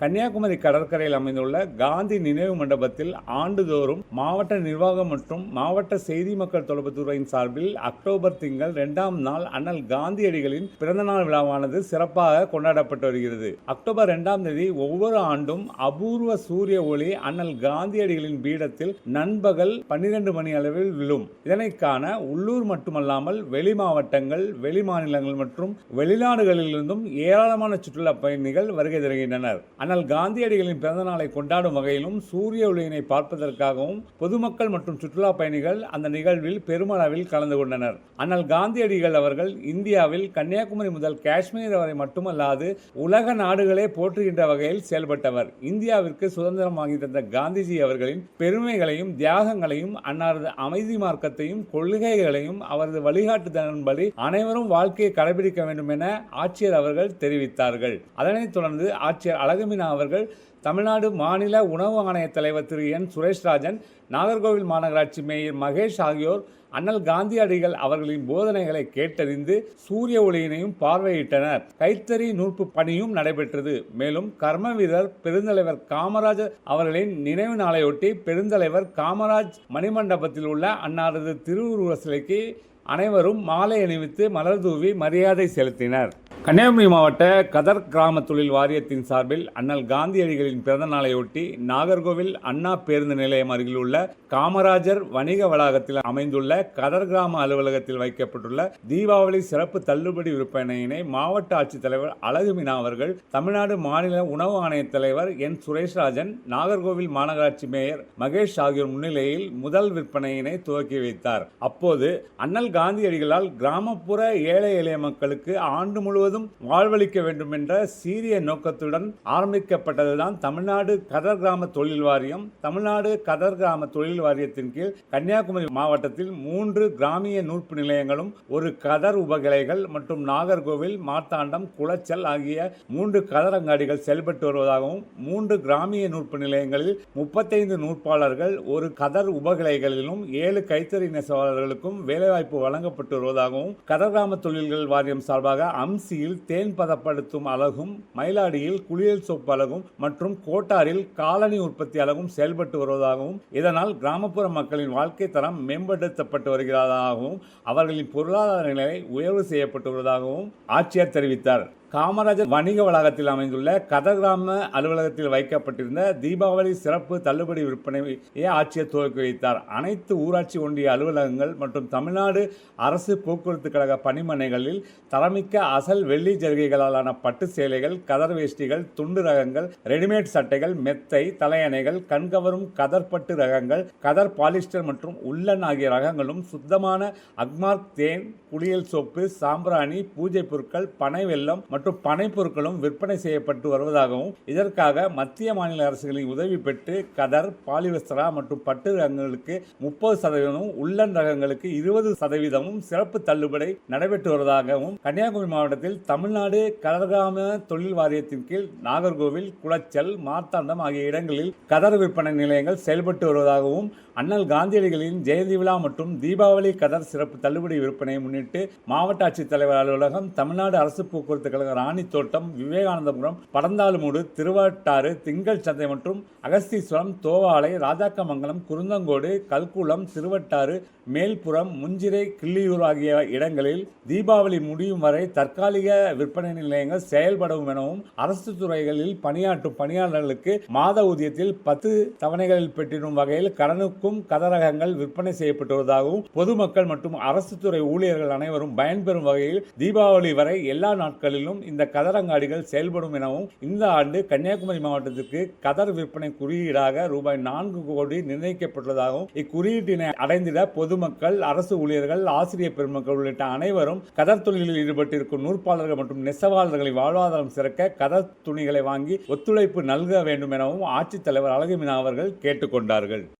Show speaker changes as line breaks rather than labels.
கன்னியாகுமரி கடற்கரையில் அமைந்துள்ள காந்தி நினைவு மண்டபத்தில் ஆண்டுதோறும் மாவட்ட நிர்வாகம் மற்றும் மாவட்ட செய்தி மக்கள் தொடர்புத்துறையின் சார்பில் அக்டோபர் திங்கள் இரண்டாம் நாள் அண்ணல் காந்தியடிகளின் பிறந்தநாள் விழாவானது சிறப்பாக கொண்டாடப்பட்டு வருகிறது. அக்டோபர் இரண்டாம் தேதி ஒவ்வொரு ஆண்டும் அபூர்வ சூரிய ஒளி அண்ணல் காந்தியடிகளின் பீடத்தில் நண்பகல் பன்னிரண்டு மணி அளவில் விழும். இதனை காண உள்ளூர் மட்டுமல்லாமல் வெளி மாவட்டங்கள் வெளி மாநிலங்கள் மற்றும் வெளிநாடுகளிலிருந்தும் ஏராளமான சுற்றுலா பயணிகள் வருகை தருகின்றனர். ஆனால் காந்தியடிகளின் பிறந்த நாளை கொண்டாடும் வகையிலும் சூரிய ஒளியினை பார்ப்பதற்காகவும் பொதுமக்கள் மற்றும் சுற்றுலா பயணிகள் அந்த நிகழ்வில் பெருமளவில் கலந்து கொண்டனர். ஆனால் காந்தியடிகள் அவர்கள் இந்தியாவில் கன்னியாகுமரி முதல் காஷ்மீர் வரை மட்டுமல்லாது உலக நாடுகளே போற்றுகின்ற வகையில் செயல்பட்டவர். இந்தியாவிற்கு சுதந்திரம் வாங்கி தந்த காந்திஜி அவர்களின் பெருமைகளையும் தியாகங்களையும் அன்னாரது அமைதி மார்க்கத்தையும் கொள்கைகளையும் அவரது வழிகாட்டுதலின்படி அனைவரும் வாழ்க்கையை கடைபிடிக்க வேண்டும் என ஆட்சியர் அவர்கள் தெரிவித்தார்கள். அதனைத் தொடர்ந்து ஆட்சியர் அழகுமினா அவர்கள் தமிழ்நாடு மாநில உணவு ஆணைய தலைவர் திரு. என். சுரேஷ்ராஜன் நாகர்கோவில் மாநகராட்சி மேயர் மகேஷ் ஆகியோர் அண்ணல் காந்தியடிகள் அவர்களின் போதனைகளை கேட்டறிந்து சூரிய ஒளியினையும் பார்வையிட்டனர். கைத்தறி நூற்பு பணியும் நடைபெற்றது. மேலும் கர்ம வீரர் பெருந்தலைவர் காமராஜர் அவர்களின் நினைவு நாளையொட்டி பெருந்தலைவர் காமராஜ் மணிமண்டபத்தில் உள்ள அன்னாரது திருவுருவ சிலைக்கு அனைவரும் மாலை அணிவித்து மலர் தூவி மரியாதை செலுத்தினர். கன்னியாகுமரி மாவட்ட கதர் கிராம தொழில் வாரியத்தின் சார்பில் அண்ணல் காந்தியடிகளின் பிறந்த நாளையொட்டி நாகர்கோவில் அண்ணா பேருந்து நிலையம் அருகில் உள்ள காமராஜர் வணிக வளாகத்தில் அமைந்துள்ள கதர் கிராம அலுவலகத்தில் வைக்கப்பட்டுள்ள தீபாவளி சிறப்பு தள்ளுபடி விற்பனையினை மாவட்ட ஆட்சித்தலைவர் அழகுமினா அவர்கள் தமிழ்நாடு மாநில உணவு ஆணைய தலைவர் என். சுரேஷ்ராஜன் நாகர்கோவில் மாநகராட்சி மேயர் மகேஷ் ஆகியோர் முன்னிலையில் முதல் விற்பனையினை துவக்கி வைத்தார். அப்போது அண்ணல் காந்தியடிகளால் கிராமப்புற ஏழை எளிய மக்களுக்கு ஆண்டு முழுவதும் வாழ்வளிக்க வேண்டும் என்ற சீரிய நோக்கத்துடன் ஆரம்பிக்கப்பட்டதுதான் தமிழ்நாடு கதர் கிராம தொழில் வாரியம். தமிழ்நாடு கதர் கிராம தொழில் வாரியத்தின் கீழ் கன்னியாகுமரி மாவட்டத்தில் மூன்று கிராமிய நூற்பு நிலையங்களும் ஒரு கதர் உபகிளைகள் மற்றும் நாகர்கோவில் மார்த்தாண்டம் குளச்சல் ஆகிய மூன்று கதர் அங்காடிகள் செயல்பட்டு வருவதாகவும் மூன்று கிராமிய நூற்பு நிலையங்களில் முப்பத்தைந்து நூற்பாளர்கள் ஒரு கதர் உபகிளைகளிலும் ஏழு கைத்தறி நெசவாளர்களுக்கும் வேலைவாய்ப்பு வழங்கப்பட்டு வருவதாகவும் கதர் கிராம தொழில்கள் வாரியம் சார்பாக அம்சியில் தேன் பதப்படுத்தும் அலகும் மயிலாடியில் குளியல் சோப்பு அலகும் மற்றும் கோட்டாரில் காலனி உற்பத்தி அலகும் செயல்பட்டு வருவதாகவும் இதனால் கிராமப்புற மக்களின் வாழ்க்கை தரம் மேம்படுத்தப்பட்டு வருகிறதாகவும் அவர்களின் பொருளாதார நிலை உயர்வு செய்யப்பட்டு வருவதாகவும் ஆட்சியர் தெரிவித்தார். காமராஜர் வணிக வளாகத்தில் அமைந்துள்ள கதர் கிராம அலுவலகத்தில் வைக்கப்பட்டிருந்த தீபாவளி சிறப்பு தள்ளுபடி விற்பனையை ஆட்சியர் துவக்கி வைத்தார். அனைத்து ஊராட்சி ஒன்றிய அலுவலகங்கள் மற்றும் தமிழ்நாடு அரசு போக்குவரத்து கழக பணிமனைகளில் தரமிக்க அசல் வெள்ளி ஜருகைகளாலான பட்டு சேலைகள் கதர் வேஷ்டிகள் துண்டு ரகங்கள் ரெடிமேட் சட்டைகள் மெத்தை தலையணைகள் கண்கவரும் கதர் பட்டு ரகங்கள் கதர் பாலிஸ்டர் மற்றும் உள்ளன் ஆகிய ரகங்களும் சுத்தமான அக்மார்க் தேன் குளியல் சோப்பு சாம்பிராணி பூஜை பொருட்கள் பனை வெல்லம் மற்றும் பனை பொருட்களும் விற்பனை செய்யப்பட்டு வருவதாகவும் இதற்காக மத்திய மாநில அரசுகளின் உதவி பெற்று கதர் பாலிவஸ்தரா மற்றும் பட்டு ரகங்களுக்கு முப்பது சதவீதமும் உள்ளன் ரகங்களுக்கு இருபது சதவீதமும் சிறப்பு தள்ளுபடி நடைபெற்று வருவதாகவும் கன்னியாகுமரி மாவட்டத்தில் தமிழ்நாடு கதர்காம தொழில் வாரியத்தின் கீழ் நாகர்கோவில் குளச்சல் மார்த்தாண்டம் ஆகிய இடங்களில் கதர் விற்பனை நிலையங்கள் செயல்பட்டு வருவதாகவும் அண்ணல் காந்தியடிகளின் ஜெயந்தி விழா மற்றும் தீபாவளி கதர் சிறப்பு தள்ளுபடி விற்பனையை முன்னிட்டு மாவட்ட ஆட்சித்தலைவர் அலுவலகம் தமிழ்நாடு அரசு போக்குவரத்து கழக ராணி தோட்டம் விவேகானந்தபுரம் படந்தாலுமூடு திருவாட்டாறு திங்கள் சந்தை மற்றும் அகஸ்தீஸ்வரம் தோவாலை ராஜாக்கமங்கலம் குருந்தங்கோடு கல்குளம் திருவட்டாறு மேல்புறம் முஞ்சிரை கிள்ளியூர் ஆகிய இடங்களில் தீபாவளி முடியும் வரை தற்காலிக விற்பனை நிலையங்கள் செயல்படும் எனவும் அரசு துறைகளில் பணியாற்றும் பணியாளர்களுக்கு மாத ஊதியத்தில் பத்து தவணைகளில் பெற்றிடும் வகையில் கடனுக்கும் கதரகங்கள் விற்பனை செய்யப்பட்டு வருவதாகவும் பொதுமக்கள் மற்றும் அரசு துறை ஊழியர்கள் அனைவரும் பயன்பெறும் வகையில் தீபாவளி வரை எல்லா நாட்களிலும் இந்த கதரங்காடிகள் செயல்படும் எனவும் இந்த ஆண்டு கன்னியாகுமரி மாவட்டத்திற்கு கதர் விற்பனை குறியீடாக ரூபாய் நான்கு கோடி நிர்ணயிக்கப்பட்டுள்ளதாகவும் இக்குறியீட்டினை அடைந்திட பொதுமக்கள் அரசு ஊழியர்கள் ஆசிரியர் பெருமக்கள் உள்ளிட்ட அனைவரும் கதர் தொழிலில் ஈடுபட்டிருக்கும் நூற்பாளர்கள் மற்றும் நெசவாளர்களின் வாழ்வாதாரம் சிறக்க கதர் துணிகளை வாங்கி ஒத்துழைப்பு நல்க வேண்டும் எனவும் ஆட்சித்தலைவர் அழகுமினா அவர்கள் கேட்டுக்கொண்டார்கள்.